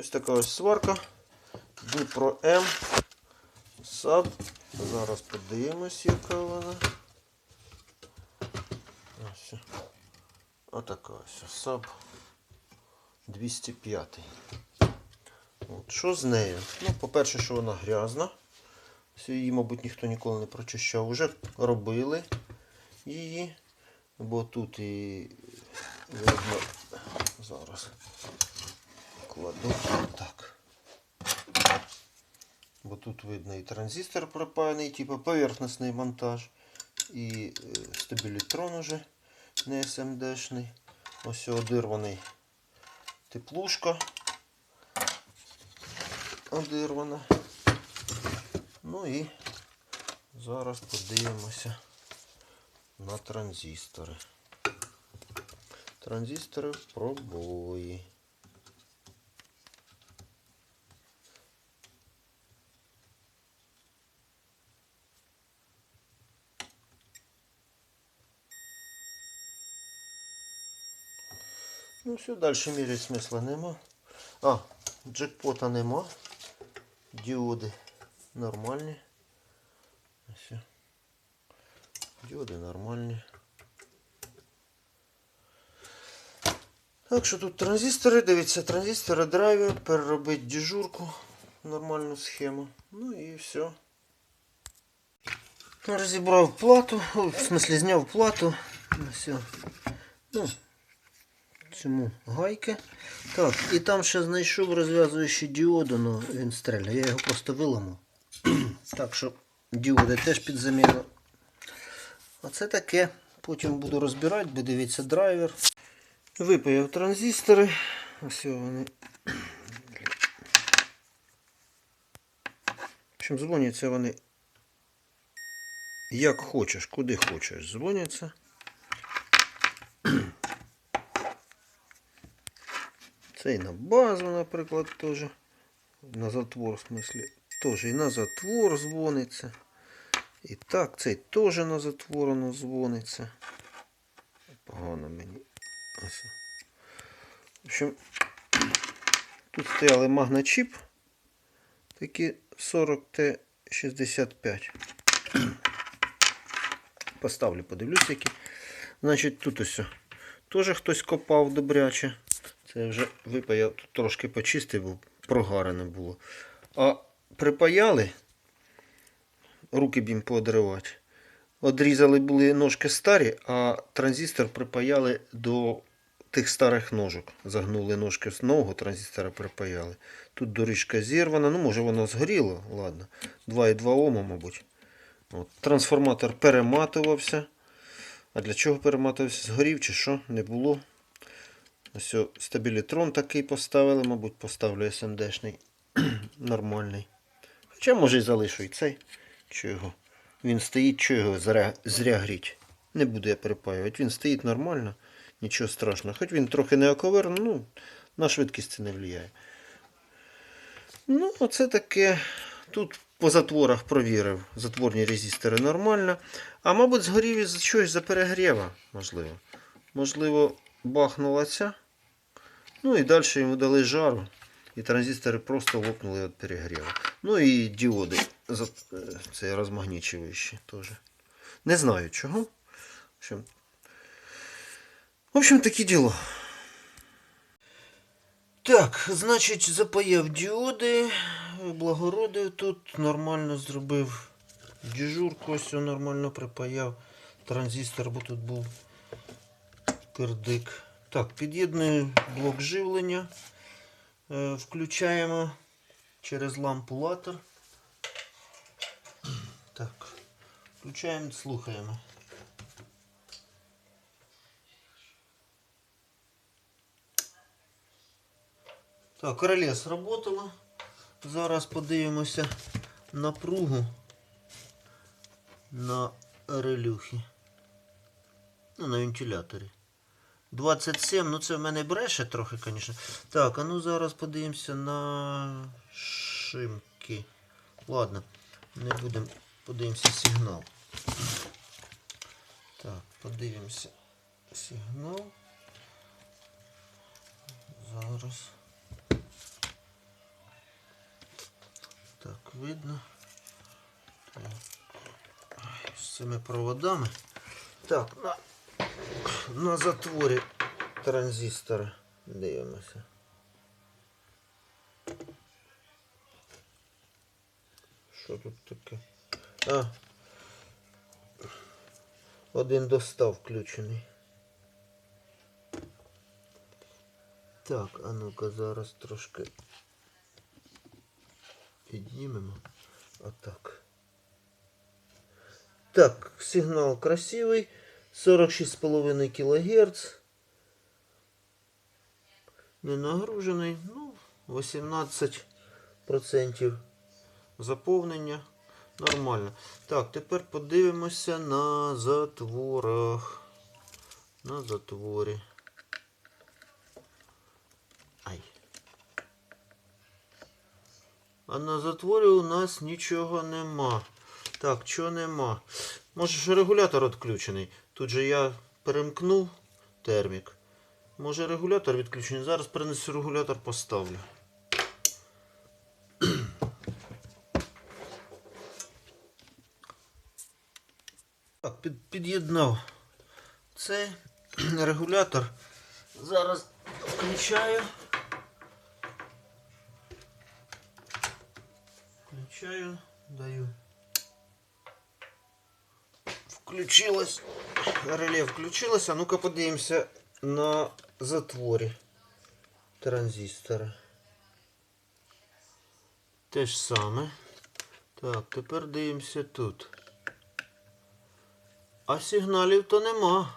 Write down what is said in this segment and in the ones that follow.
Ось така ось сварка. Дніпро М. САБ. Зараз подивимось, яка вона. Ось. Отака ось САБ 205. От. Що з нею? Ну, по-перше, що вона грязна. Її, мабуть, ніхто ніколи не прочищав. Уже робили її. Бо тут і видно зараз кладу так. Бо тут видно і транзистор пропаяний, типу поверхностний монтаж, і е, стабілітрон уже не СМДшний. Ось одирваний теплушка. Одирвана. Ну і зараз подивимося на транзистори. Транзистори в пробої. Ну все, дальше міряти смисла нема. А, джекпота нема. Діоди нормальні. Ось. Діоди нормальні. Так що тут транзистори, дивіться, транзистори, драйвер, переробити дежурку, нормальну схему. Ну і все. Розібрав плату, в смысле зняв плату. Все. Ну, цьому гайки. Так, і там ще знайшов розв'язуючий діоду, але він стріляє. Я його просто виламав. так що діоди теж під заміну. Оце таке. Потім буду розбирати, буде дивитися драйвер. Випаяв транзистори. Ось вони. В дзвоняться вони як хочеш, куди хочеш. Дзвоняться. Це і на базу, наприклад, теж. На затвор, в смислі. Теж і на затвор дзвониться. І так, цей теж на затвор воно дзвониться. Погано мені. Ось. В общем, тут стояли магночіп. Такі 40Т65. Поставлю, подивлюсь, які. Значить, тут ось. Теж хтось копав добряче. Це вже випаяв, тут трошки почистив, бо прогарене було. А припаяли, руки б їм поодривати. Одрізали були ножки старі, а транзистор припаяли до тих старих ножок. Загнули ножки з нового транзистора припаяли. Тут доріжка зірвана, ну може воно згоріло, ладно. 2,2 Ома, мабуть. От. Трансформатор перематувався. А для чого перематувався? Згорів чи що? Не було. Ось стабілітрон такий поставили, мабуть, поставлю СМДшний. Нормальний. Хоча може і залишу і цей. Що його? Він стоїть, що його зря, зря гріть. Не буду я перепаювати. Він стоїть нормально, нічого страшного. Хоч він трохи не оковерний, ну, на швидкість це не впливає. Ну, оце таке. Тут по затворах провірив. Затворні резистори нормально. А мабуть, згорів із чогось за перегріва, можливо. Можливо, бахнула ця. Ну і далі йому дали жару. І транзистори просто лопнули від перегріву. Ну і діоди. е, Це розмагнічуючі теж. Не знаю чого. В общем, в общем такі діло. Так, значить, запаяв діоди, благородив тут, нормально зробив дежурку, ось нормально припаяв. Транзистор, бо тут був кирдик. Так, під'єдную блок живлення. Е, Включаємо через лампу латер. Так, включаємо, слухаємо. Так, реле сработало. Зараз подивимося напругу на релюхі. Ну, на вентиляторі. 27, ну це в мене бреше трохи, звісно. Так, а ну зараз подивимося на шимки. Ладно, не будемо. Подивимося сигнал. Так, подивимося сигнал. Зараз. видно. Так. З цими проводами. Так, на, на затворі транзистора дивимося. Що тут таке? А. Один достав включений. Так, а ну-ка зараз трошки піднімемо. Отак. Так, сигнал красивий. 46,5 кГц. Не нагружений. Ну, 18% заповнення. Нормально. Так, тепер подивимося на затворах. На затворі. Ай. А на затворі у нас нічого нема. Так, чого нема? Може ж регулятор відключений. Тут же я перемкнув термік. Може регулятор відключений. Зараз принесу регулятор, поставлю. Так, під, під'єднав цей регулятор. Зараз включаю. Включаю, даю. Включилось. Реле включилось. А ну-ка подивимося на затворі транзистора. Те ж саме. Так, тепер дивимося тут. А сигналів то нема.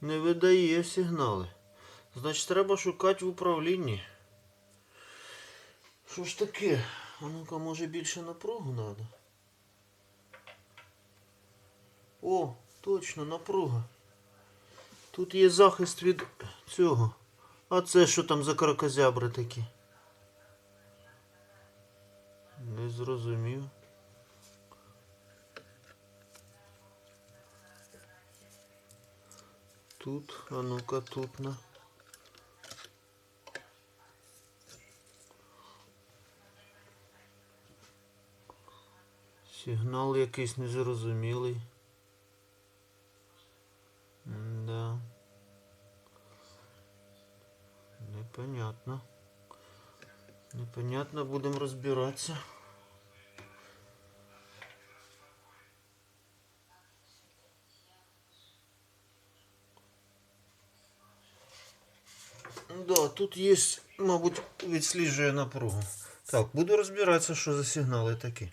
Не видає сигнали. Значить, треба шукати в управлінні. Що ж таке? А ну-ка, може більше напругу треба? О, точно, напруга. Тут є захист від цього. А це що там за кракозябри такі? Не зрозумів. Тут, а ну-ка тут на. Сигнал якийсь незрозумілий. Да. Непонятно. Непонятно, будемо розбиратися. Да, тут є, мабуть, відсліджує напругу. Так, буду розбиратися, що за сигнали такі.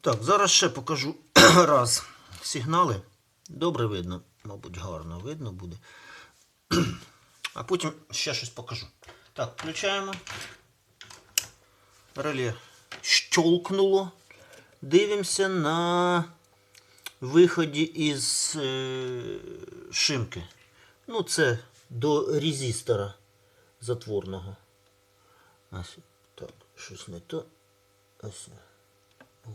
Так, зараз ще покажу раз сигнали. Добре видно, мабуть, гарно видно буде. А потім ще щось покажу. Так, включаємо. Реле щолкнуло. Дивимося на виході із е, шимки. Ну, це до резистора затворного. Ось так, щось не то. Ось. О.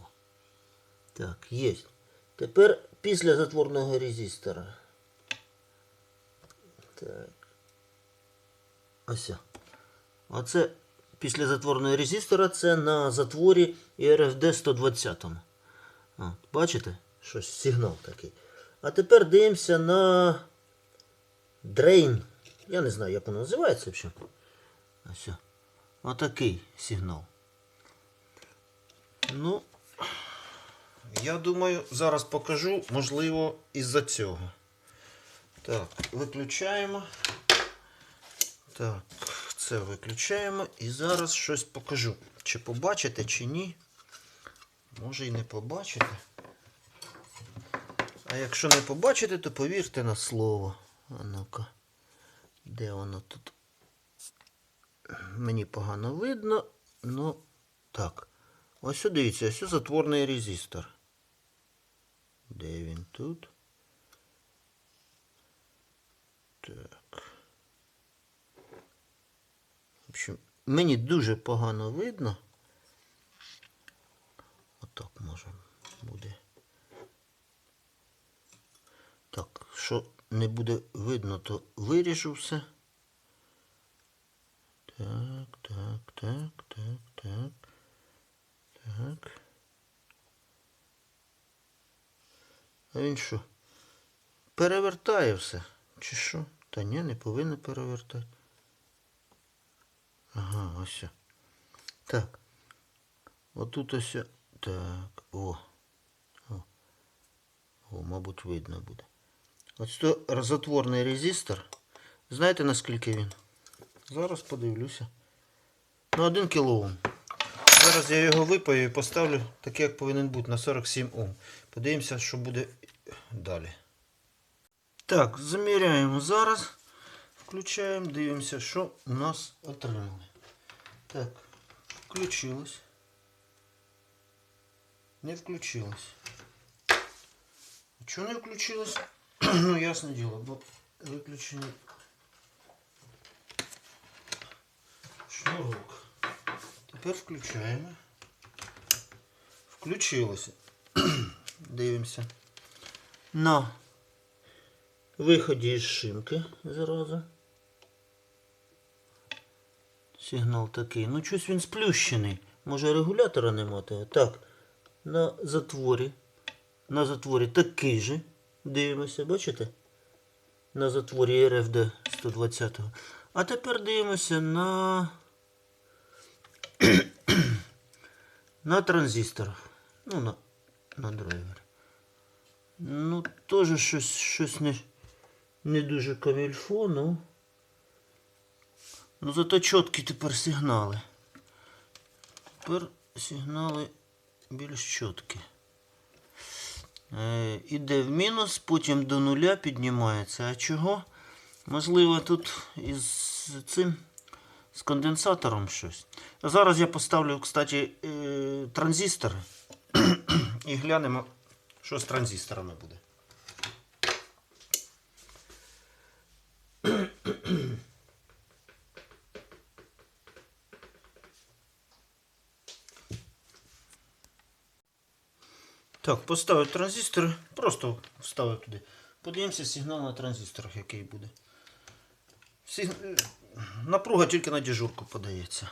Так, є. Тепер після затворного резистора. Так. Ось. Оце після затворного резистора це на затворі ERFD 120. От, бачите? Щось сигнал такий. А тепер дивимося на дрейн. Я не знаю, як воно називається взагалі. Ось. Отакий сигнал. Ну, я думаю, зараз покажу, можливо, із-за цього. Так, виключаємо. Так, це виключаємо і зараз щось покажу. Чи побачите, чи ні. Може і не побачите. А якщо не побачите, то повірте на слово. А ну-ка. Де воно тут? Мені погано видно. Ну, так. Ось дивіться, ось затворний резистор. Де він тут? общем, мені дуже погано видно. Отак може буде. Так, що не буде видно, то виріжу все. Так, так, так, так, так. Так. А він що? Перевертає все? Чи що? Та ні, не повинен перевертати. Ага, ось. о. Так. Отут ось. Так. О. О, О мабуть, видно буде. Ось то розотворний резистор. Знаєте наскільки він? Зараз подивлюся. На 1 кОм. Зараз я його випаю і поставлю такий, як повинен бути, на 47 Ом. Подивимося, що буде далі. Так, заміряємо зараз. Включаємо, дивимося, що у нас отримали. Так, включилось. Не включилось. Чого не включилось? ну, ясне діло, бо виключений шнурок. Тепер включаємо. Включилося. Дивимося. На виході із шинки зразу. Сигнал такий. Ну, щось він сплющений. Може регулятора нема того. Так. На затворі. На затворі такий же. Дивимося, бачите? На затворі РФД 120. А тепер дивимося на. на транзисторах. Ну, на, на драйвері. Ну, теж щось, щось не, не дуже камільфо, ну. Ну, зато чіткі тепер сигнали. Тепер сигнали більш чіткі. Е, іде в мінус, потім до нуля піднімається. А чого? Можливо, тут із цим з конденсатором щось. А зараз я поставлю, кстати, е, транзистори і глянемо, що з транзисторами буде. Так, поставив транзистор, просто вставив туди. Подивимося сигнал на транзисторах, який буде. Сиг... Напруга тільки на дежурку подається.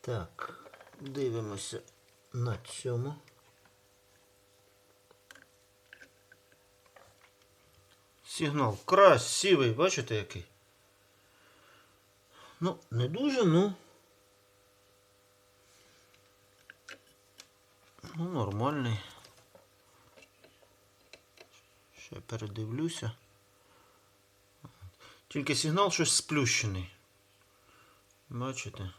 Так, дивимося на цьому. Сигнал красивий, бачите який? Ну, не дуже, ну. Ну, нормальний. Ще передивлюся. Тільки сигнал щось сплющений. Бачите?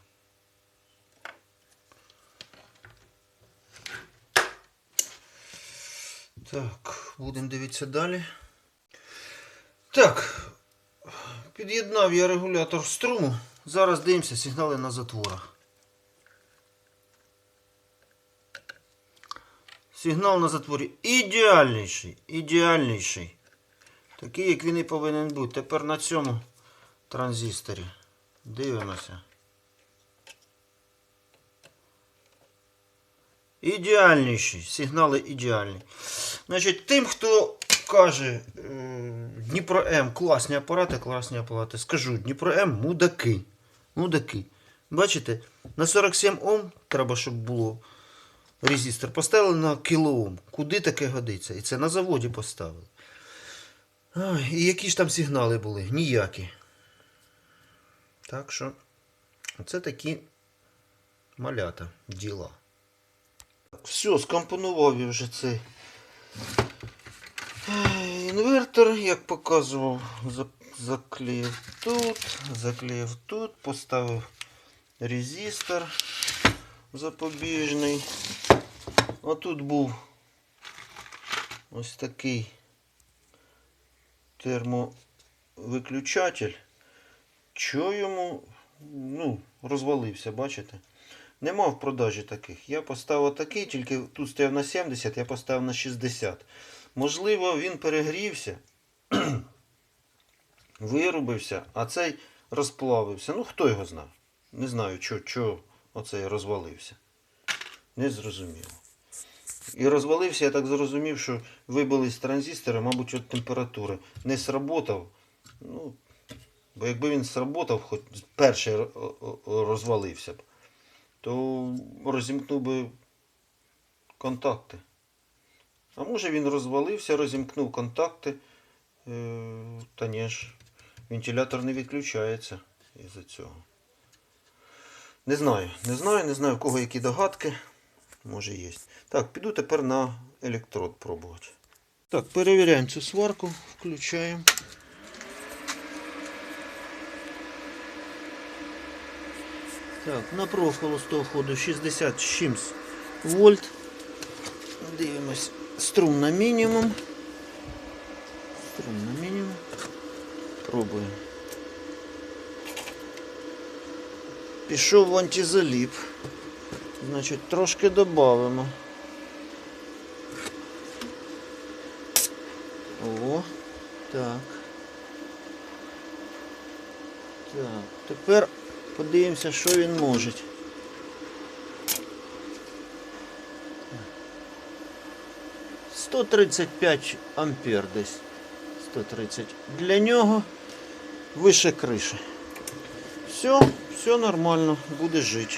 Так, будемо дивитися далі. Так, під'єднав я регулятор струму. Зараз дивимося сигнали на затворах. Сигнал на затворі ідеальніший, ідеальніший. Такий, як він і повинен бути. Тепер на цьому транзисторі. Дивимося. Ідеальніші. Сигнали ідеальні. Значить, тим, хто каже е, Дніпро М класні апарати, класні апарати, скажу, Дніпро М мудаки. Мудаки. Бачите, на 47 Ом треба, щоб було резистор. Поставили на кілоом. Куди таке годиться? І це на заводі поставили. І які ж там сигнали були? Ніякі. Так що, це такі малята, діла. Все, скомпонував я вже цей е, інвертор, як показував, заклеїв тут, заклеїв тут, поставив резистор запобіжний. Отут був ось такий термовиключатель. Що йому ну, розвалився, бачите? Нема в продажі таких. Я поставив такий, тільки тут стояв на 70, я поставив на 60. Можливо, він перегрівся, вирубився, а цей розплавився. Ну, хто його знає. Не знаю, що оцей розвалився. Не зрозуміло. І розвалився, я так зрозумів, що вибились транзистори, мабуть, від температури. Не сработав. Ну, бо якби він сработав, хоч перший розвалився б, то розімкнув би контакти. А може він розвалився, розімкнув контакти. Е, Та ні ж, вентилятор не відключається із-за цього. Не знаю, не знаю, не знаю, в кого які догадки. Може є. Так, піду тепер на електрод пробувати. Так, перевіряємо цю сварку, включаємо. Так, напруга холостого ходу 60 з чимсь вольт. Дивимось. Струм на мінімум. Струм на мінімум. Пробуємо. Пішов в антизаліп. Значить, трошки додамо. О, так. Так, тепер подивимося, що він може. 135 ампер десь. 130. Для нього вище криші. Все, все нормально, буде жити.